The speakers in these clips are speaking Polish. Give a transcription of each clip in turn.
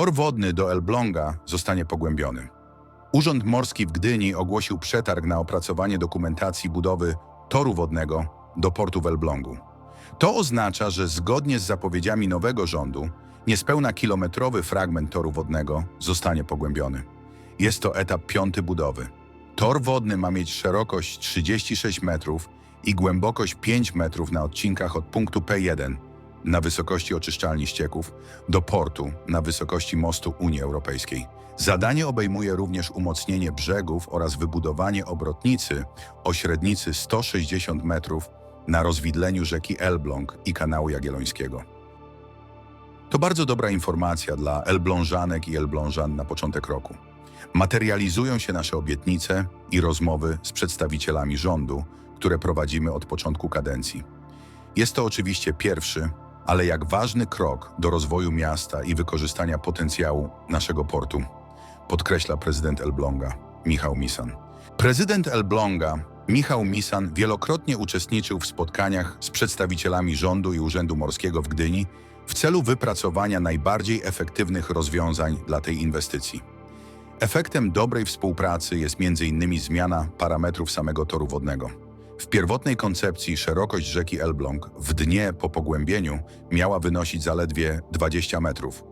Tor wodny do Elbląga zostanie pogłębiony. Urząd Morski w Gdyni ogłosił przetarg na opracowanie dokumentacji budowy toru wodnego do portu w Elblągu. To oznacza, że zgodnie z zapowiedziami nowego rządu, niespełna kilometrowy fragment toru wodnego zostanie pogłębiony. Jest to etap piąty budowy. Tor wodny ma mieć szerokość 36 metrów i głębokość 5 metrów na odcinkach od punktu P1 na wysokości oczyszczalni ścieków do portu na wysokości mostu Unii Europejskiej. Zadanie obejmuje również umocnienie brzegów oraz wybudowanie obrotnicy o średnicy 160 metrów na rozwidleniu rzeki Elbląg i kanału Jagiellońskiego. To bardzo dobra informacja dla Elblążanek i Elblążan na początek roku. Materializują się nasze obietnice i rozmowy z przedstawicielami rządu, które prowadzimy od początku kadencji. Jest to oczywiście pierwszy, ale jak ważny krok do rozwoju miasta i wykorzystania potencjału naszego portu, podkreśla prezydent Elbląga, Michał Misan. Prezydent Elbląga, Michał Misan, wielokrotnie uczestniczył w spotkaniach z przedstawicielami rządu i Urzędu Morskiego w Gdyni w celu wypracowania najbardziej efektywnych rozwiązań dla tej inwestycji. Efektem dobrej współpracy jest m.in. zmiana parametrów samego toru wodnego. W pierwotnej koncepcji szerokość rzeki Elbląg w dnie po pogłębieniu miała wynosić zaledwie 20 metrów,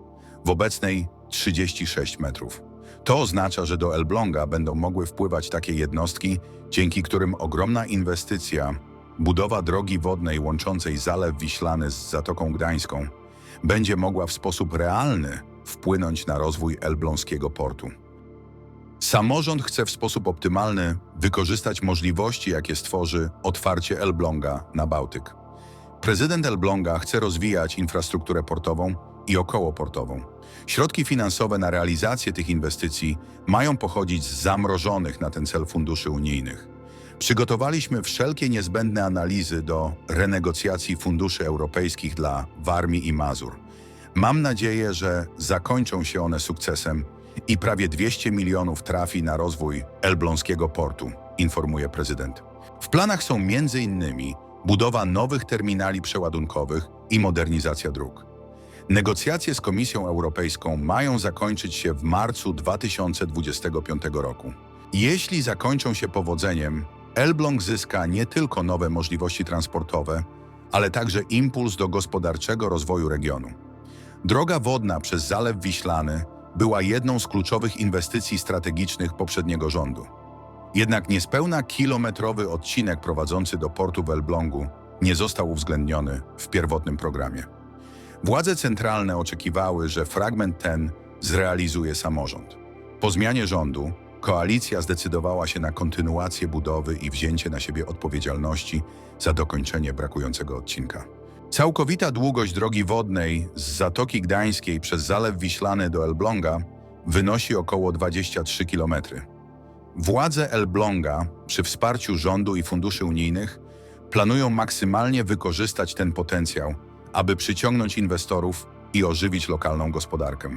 w obecnej 36 metrów. To oznacza, że do Elbląga będą mogły wpływać takie jednostki, dzięki którym ogromna inwestycja, budowa drogi wodnej łączącej Zalew Wiślany z Zatoką Gdańską, będzie mogła w sposób realny wpłynąć na rozwój elbląskiego portu. Samorząd chce w sposób optymalny wykorzystać możliwości, jakie stworzy otwarcie Elbląga na Bałtyk. Prezydent Elbląga chce rozwijać infrastrukturę portową i okołoportową. Środki finansowe na realizację tych inwestycji mają pochodzić z zamrożonych na ten cel funduszy unijnych. Przygotowaliśmy wszelkie niezbędne analizy do renegocjacji funduszy europejskich dla Warmii i Mazur. Mam nadzieję, że zakończą się one sukcesem i prawie 200 milionów trafi na rozwój elbląskiego portu, informuje prezydent. W planach są m.in. budowa nowych terminali przeładunkowych i modernizacja dróg. Negocjacje z Komisją Europejską mają zakończyć się w marcu 2025 roku. Jeśli zakończą się powodzeniem, Elbląg zyska nie tylko nowe możliwości transportowe, ale także impuls do gospodarczego rozwoju regionu. Droga wodna przez Zalew Wiślany była jedną z kluczowych inwestycji strategicznych poprzedniego rządu. Jednak niespełna kilometrowy odcinek prowadzący do portu w Elblągu nie został uwzględniony w pierwotnym programie. Władze centralne oczekiwały, że fragment ten zrealizuje samorząd. Po zmianie rządu koalicja zdecydowała się na kontynuację budowy i wzięcie na siebie odpowiedzialności za dokończenie brakującego odcinka. Całkowita długość drogi wodnej z Zatoki Gdańskiej przez Zalew Wiślany do Elbląga wynosi około 23 km. Władze Elbląga przy wsparciu rządu i funduszy unijnych planują maksymalnie wykorzystać ten potencjał, aby przyciągnąć inwestorów i ożywić lokalną gospodarkę.